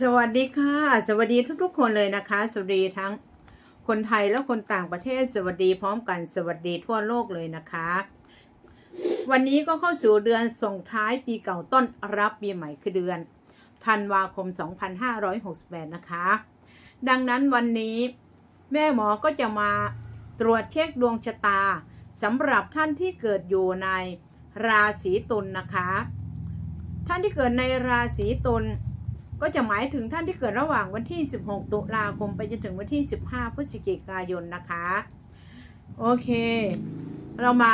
สวัสดีค่ะ สวัสดีทุกๆคนเลยนะคะ สวัสดีทั้งคนไทยและคนต่างประเทศสวัสดีพร้อมกันสวัสดีทั่วโลกเลยนะคะ วันนี้ก็เข้าสู่เดือนส่งท้ายปีเก่าต้นรับปีใหม่คือเดือนธันวาคม 2568 นะคะ ดังนั้นวันนี้แม่หมอก็จะมาตรวจเช็คดวงชะตาสำหรับท่านที่เกิดอยู่ในราศีตุลนะคะ ท่านที่เกิดในราศีตุล ก็จะหมายถึงท่านที่เกิดระหว่างวันที่ 16 ตุลาคมไปจนถึงวันที่ 15 พฤศจิกายนนะคะ โอเค เรามา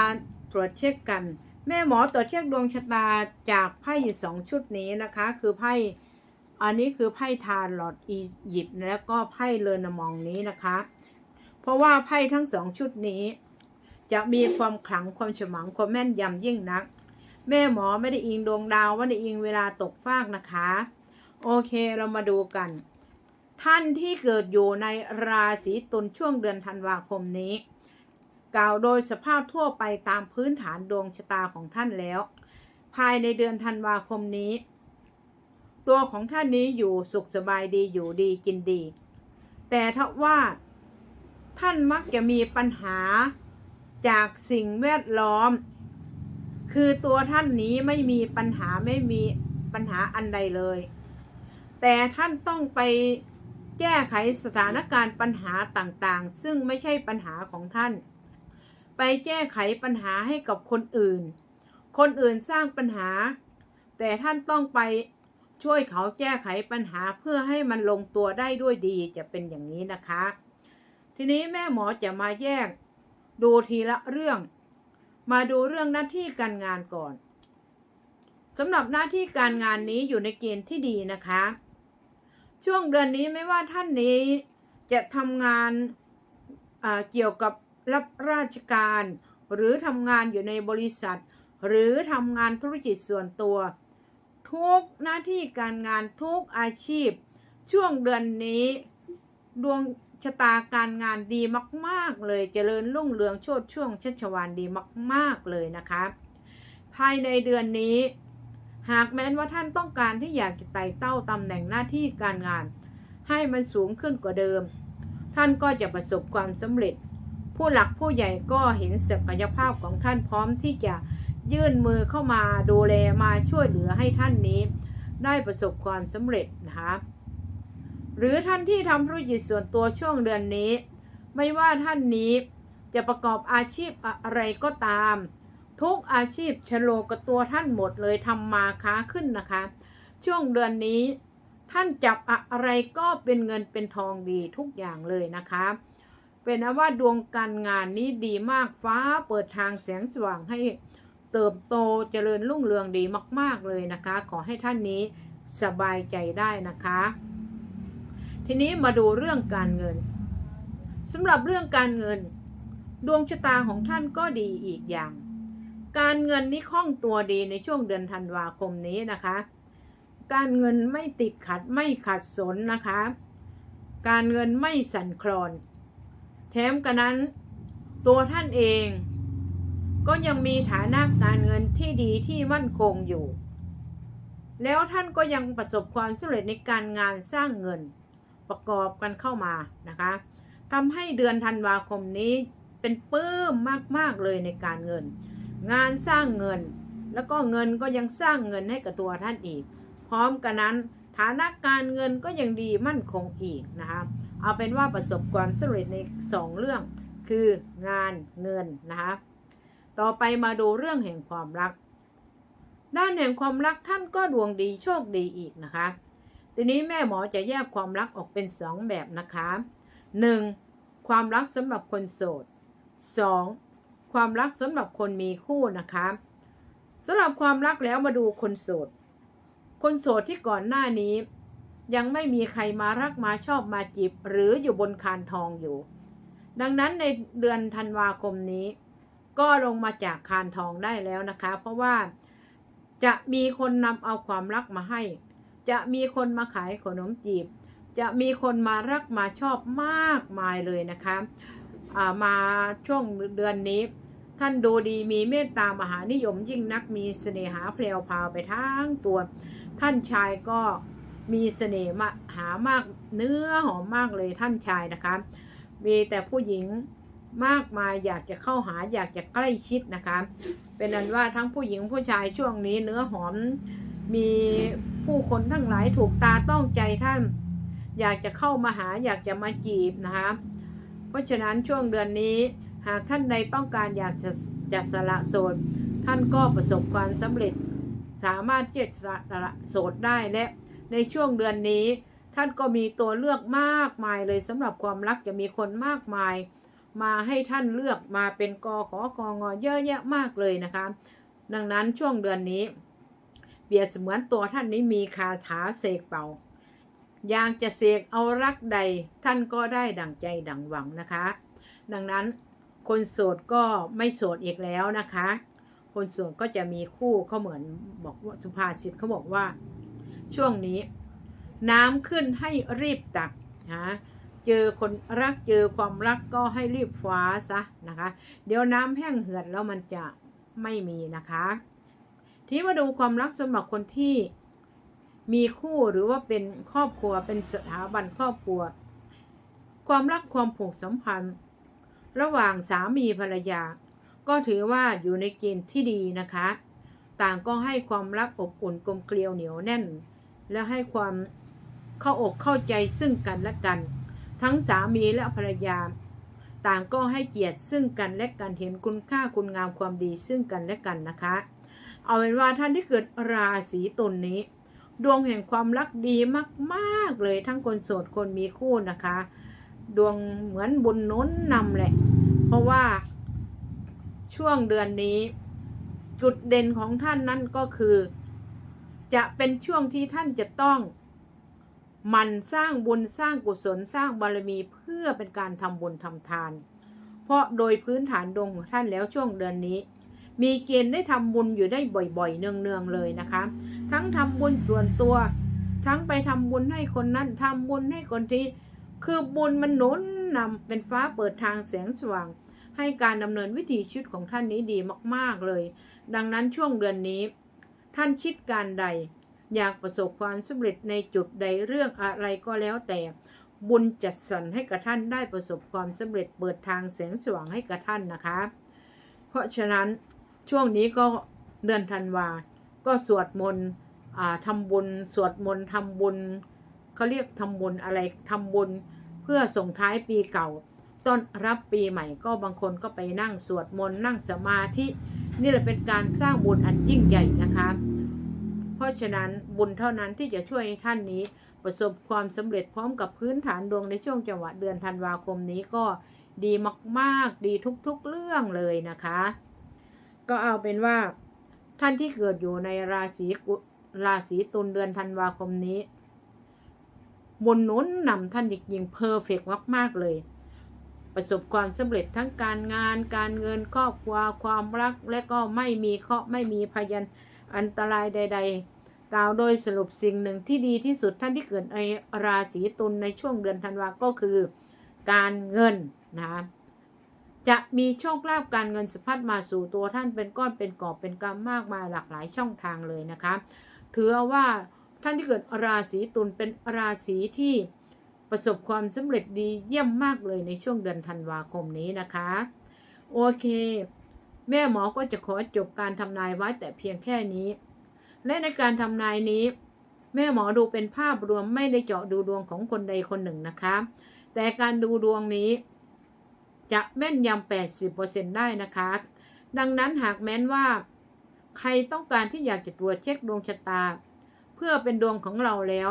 ตรวจเช็คกัน แม่หมอตรวจเช็คดวงชะตาจากไพ่สองชุดนี้นะคะ คือไพ่อันนี้คือไพ่ทานหลอดอียิปต์แล้วก็ไพ่เลอนมองนี้นะคะ เพราะว่าไพ่ทั้งสองชุดนี้ จะมีความขลังความฉมังความแม่นยำยิ่งนัก แม่หมอไม่ได้อิงดวงดาวไม่ได้อิงเวลาตกฟากนะคะ โอเคเรามาดูกัน ท่านที่เกิดอยู่ในราศีตุลช่วงเดือนธันวาคมนี้ กล่าวโดยสภาพทั่วไปตามพื้นฐานดวงชะตาของท่านแล้ว ภายในเดือนธันวาคมนี้ ตัวของท่านนี้อยู่สุขสบายดีอยู่ดีกินดี แต่ถ้าว่าท่านมักจะมีปัญหาจากสิ่งแวดล้อม คือตัวท่านนี้ไม่มีปัญหาไม่มีปัญหาอันใดเลย แต่ท่านต้องไปแก้ไขสถานการณ์ปัญหาต่างๆ ซึ่งไม่ใช่ปัญหาของท่าน ไปแก้ไขปัญหาให้กับคนอื่น คนอื่นสร้างปัญหา แต่ท่านต้องไปช่วยเขาแก้ไขปัญหาเพื่อให้มันลงตัวได้ด้วยดีจะเป็นอย่างนี้นะคะ ทีนี้แม่หมอจะมาแยกดูทีละเรื่อง มาดูเรื่องหน้าที่การงานก่อนสำหรับหน้าที่การงานนี้อยู่ในเกณฑ์ที่ดีนะคะ ช่วงเดือนนี้ไม่ว่าท่านนี้จะทำงานเกี่ยวกับรับราชการ หรือทำงานอยู่ในบริษัท หรือทำงานธุรกิจส่วนตัว ทุกหน้าที่การงานทุกอาชีพ ช่วงเดือนนี้ ดวงชะตาการงานดีมาก ๆ เลยเจริญรุ่งเรืองโชดช่วงชัชวานดีมาก ๆ เลยนะคะ ภายในเดือนนี้ หากแม้นว่าท่านต้องการที่อยากจะไต่เต้าตำแหน่งหน้าที่การงาน ให้มันสูงขึ้นกว่าเดิม ท่านก็จะประสบความสำเร็จ ผู้หลักผู้ใหญ่ก็เห็นศักยภาพของท่านพร้อมที่จะยื่นมือเข้ามาดูแลมาช่วยเหลือให้ท่านนี้ ได้ประสบความสำเร็จนะคะหรือท่านที่ทำธุรกิจส่วนตัวช่วงเดือนนี้ ไม่ว่าท่านนี้จะประกอบอาชีพอะไรก็ตาม ทุกอาชีพชะโลกับตัวท่านหมดเลยทำมาค้าขึ้นนะคะ ช่วงเดือนนี้ท่านจับอะไรก็เป็นเงินเป็นทองดีทุกอย่างเลยนะคะ เป็นว่าดวงการงานนี้ดีมากฟ้าเปิดทางแสงสว่างให้เติบโตเจริญรุ่งเรืองดีมาก ๆเลยนะคะ ขอให้ท่านนี้สบายใจได้นะคะ ทีนี้มาดูเรื่องการเงินสำหรับเรื่องการเงิน ดวงชะตาของท่านก็ดีอีกอย่าง การเงินนี่คล่องตัวดีในช่วงเดือนธันวาคมนี้นะคะ การเงินไม่ติดขัดไม่ขัดสนนะคะ การเงินไม่สั่นคลอน แถมกันนั้น ตัวท่านเอง ก็ยังมีฐานะการเงินที่ดีที่มั่นคงอยู่ แล้วท่านก็ยังประสบความสำเร็จในการงานสร้างเงินประกอบกันเข้ามานะคะทำให้เดือนธันวาคมนี้เป็นปื้มมาก ๆ เลยในการเงิน งานสร้างเงิน แล้วก็เงินก็ยังสร้างเงินให้กับตัวท่านอีก พร้อมกันนั้นฐานะการเงินก็ยังดีมั่นคงอีกนะคะเอาเป็นว่าประสบความสำเร็จในสองเรื่องคืองานเงินนะคะต่อไปมาดูเรื่องแห่งความรัก ด้านแห่งความรักท่านก็ดวงดีโชคดีอีกนะคะ ทีนี้แม่หมอจะแยกความรักออกเป็นสองแบบนะคะ 1. ความรักสำหรับคนโสด 2. ความรักสำหรับคนมีคู่นะคะสำหรับความรักแล้วมาดูคนโสด คนโสดที่ก่อนหน้านี้ ยังไม่มีใครมารักมาชอบมาจีบหรืออยู่บนคานทองอยู่ ดังนั้นในเดือนธันวาคมนี้ ก็ลงมาจากคานทองได้แล้วนะคะ เพราะว่าจะมีคนนำเอาความรักมาให้ จะมีคนมาขายขนมจีบ จะมีคนมารักมาชอบมากมายเลยนะคะ มาช่วงเดือนนี้ ท่านดูดีมีเมตตามหานิยมยิ่งนักมีเสน่หาเพลวพราวไปทั้งตัว ท่านชายก็มีเสน่ห์มหามากเนื้อหอมมากเลยท่านชายนะคะ มีแต่ผู้หญิงมากมายอยากจะเข้าหาอยากจะใกล้ชิดนะคะ เป็นอันว่าทั้งผู้หญิงผู้ชายช่วงนี้เนื้อหอม มีผู้คนทั้งหลายถูกตาต้องใจท่าน อยากจะเข้ามาหาอยากจะมาจีบนะคะ เพราะฉะนั้นช่วงเดือนนี้ หากท่านใดต้องการอยากจะจะสละโสด ท่านก็ประสบความสำเร็จ สามารถที่จะสละโสดได้และในช่วงเดือนนี้ ท่านก็มีตัวเลือกมากมายเลยสำหรับความรักจะมีคนมากมาย มาให้ท่านเลือกมาเป็นกอขอกองอเยอะแยะมากเลยนะคะ ดังนั้นช่วงเดือนนี้เปรียบเสมือนตัวท่านนี้มีคาถาเสกเป่า อยากจะเสกเอารักใดท่านก็ได้ดังใจดังหวังนะคะ ดังนั้นคนโสดก็ไม่โสดอีกแล้วนะคะ คนโสดก็จะมีคู่เขาเหมือนบอกว่าสุภาษิตเขาบอกว่า ช่วงนี้ น้ำขึ้นให้รีบตักนะเจอคนรักเจอความรักก็ให้รีบคว้าซะนะคะ เดี๋ยวน้ำแห้งเหือดแล้วมันจะไม่มีนะคะ ทีนี้มาดูความรักสำหรับคนที่ มีคู่หรือว่าเป็นครอบครัวเป็นสถาบันครอบครัว ความรักความผูกสัมพันธ์ ระหว่างสามีภรรยา ก็ถือว่าอยู่ในเกณฑ์ที่ดีนะคะ ต่างก็ให้ความรักอบอุ่นกลมเกลียวเหนียวแน่น และให้ความเข้าอกเข้าใจซึ่งกันและกัน ทั้งสามีและภรรยา ต่างก็ให้เกียรติซึ่งกันและกันเห็นคุณค่าคุณงามความดีซึ่งกันและกันนะคะ เอาเป็นว่าท่านที่เกิดราศีตุลนนี้ ดวงแห่งความรักดีมากๆเลยทั้งคนโสดคนมีคู่นะคะ ดวงเหมือนบุญนุนนำแหละ เพราะว่าช่วงเดือนนี้ จุดเด่นของท่านนั่นก็คือ จะเป็นช่วงที่ท่านจะต้องมันสร้างบุญสร้างกุศลสร้างบารมีเพื่อเป็นการทำบุญทำทาน เพราะโดยพื้นฐานดวงของท่านแล้วช่วงเดือนนี้ มีเกณฑ์ได้ทำบุญอยู่ได้บ่อยๆ เนืองๆเลยนะคะ ทั้งทำบุญส่วนตัว ทั้งไปทำบุญให้คนนั้นทำบุญให้คนที่ คือบุญมันหนุนนำเป็นฟ้าเปิดทางแสงสว่าง ให้การดำเนินวิถีชีวิตของท่านนี้ดีมากๆเลย ดังนั้นช่วงเดือนนี้ ท่านคิดการใด อยากประสบความสำเร็จในจุดใดเรื่องอะไรก็แล้วแต่บุญจัดสรรให้กับท่านได้ประสบความสำเร็จเปิดทางแสงสว่างให้กับท่านนะคะ เพราะฉะนั้น ช่วงนี้ก็เดือนธันวา ก็สวดมนต์ทำบุญ สวดมนต์ทำบุญเขาเรียกทำบุญอะไรทำบุญเพื่อส่งท้ายปีเก่า ต้อนรับปีใหม่ก็บางคนก็ไปนั่งสวดมนต์นั่งสมาธิ นี่แหละเป็นการสร้างบุญอันยิ่งใหญ่นะคะ เพราะฉะนั้นบุญเท่านั้นที่จะช่วยท่านนี้ประสบความสำเร็จพร้อมกับพื้นฐานดวงในช่วงจังหวะเดือนธันวาคมนี้ก็ดีมาก ๆ ดีทุก ๆ เรื่องเลยนะคะ ก็เอาเป็นว่า ท่านที่เกิดอยู่ในราศีกุราศีตุลเดือนธันวาคมนี้บุญหนุนนำท่านอีกยิงเพอร์เฟกมาก ๆ เลย ประสบความสำเร็จทั้งการงาน การเงินครอบครัวความรัก และก็ไม่มีเคราะห์ไม่มีพยันอันตรายใด ๆ กล่าวโดยสรุปสิ่งหนึ่งที่ดีที่สุดท่านที่เกิดในราศีตุลในช่วงเดือนธันวาก็คือ การเงินนะคะ จะมีโชคลาภการเงินสะพัดมาสู่ตัวท่านเป็นก้อนเป็นกอบเป็นกำมากมายหลากหลายช่องทางเลยนะคะถือว่าท่านที่เกิดราศีตุลเป็นราศีที่ประสบความสำเร็จดีเยี่ยมมากเลยในช่วงเดือนธันวาคมนี้นะคะ โอเค แม่หมอก็จะขอจบการทำนายไว้แต่เพียงแค่นี้ และในการทำนายนี้ แม่หมอดูเป็นภาพรวมไม่ได้เจาะดูดวงของคนใดคนหนึ่งนะคะ แต่การดูดวงนี้ จะแม่นยำ 80%ได้นะคะ ดังนั้นหากแม้นว่า ใครต้องการที่อยากจะตรวจเช็คดวงชะตา เพื่อเป็นดวงของเราแล้ว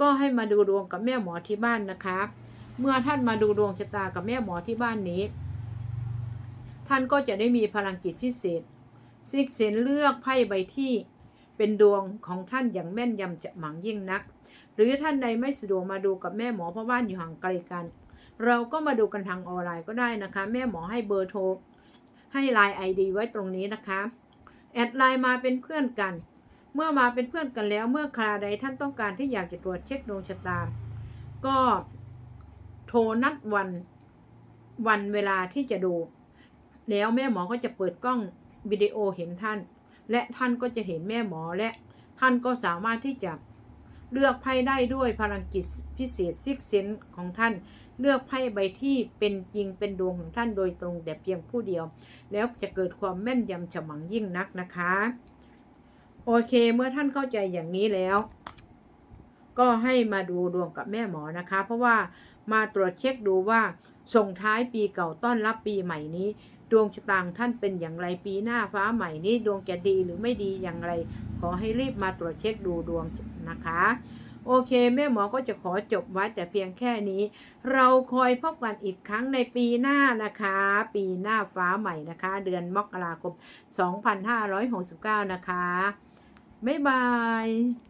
ก็ให้มาดูดวงกับแม่หมอที่บ้านนะคะ เมื่อท่านมาดูดวงชะตากับแม่หมอที่บ้านนี้ ท่านก็จะได้มีพลังจิตพิเศษซิกเซนเลือกไพ่ใบที่เป็นดวงของท่านอย่างแม่นยำจะหมังยิ่งนัก หรือท่านใดไม่สะดวกมาดูกับแม่หมอเพราะบ้านอยู่ห่างไกลกัน เราก็มาดูกันทางออนไลน์ก็ได้นะคะ แม่หมอให้เบอร์โทร ให้ไลน์ไอดีไว้ตรงนี้นะคะ แอดไลน์มาเป็นเพื่อนกัน เมื่อมาเป็นเพื่อนกันแล้วเมื่อคราใดท่านต้องการที่อยากจะตรวจเช็คดวงชะตา ก็โทรนัดวันวันเวลาที่จะดู แล้วแม่หมอก็จะเปิดกล้องวิดีโอเห็นท่าน และท่านก็จะเห็นแม่หมอและท่านก็สามารถที่จะ เลือกไพ่ได้ด้วยพลังจิตพิเศษซิกเซนของท่าน เลือกไพ่ใบที่เป็นจริงเป็นดวงของท่านโดยตรงแต่เพียงผู้เดียว แล้วจะเกิดความแม่นยำฉมังยิ่งนักนะคะ โอเคเมื่อท่านเข้าใจอย่างนี้แล้ว ก็ให้มาดูดวงกับแม่หมอนะคะ เพราะว่ามาตรวจเช็คดูว่าส่งท้ายปีเก่าต้อนรับปีใหม่นี้ ดวงชะตาท่านเป็นอย่างไรปีหน้าฟ้าใหม่นี้ดวงจะดีหรือไม่ดีอย่างไร ขอให้รีบมาตรวจเช็คดูดวงนะคะ โอเค แม่หมอก็จะขอจบไว้แต่เพียงแค่นี้ เราคอยพบกันอีกครั้งในปีหน้านะคะ ปีหน้าฟ้าใหม่นะคะ เดือนมกราคม 2569 นะคะบ๊ายบาย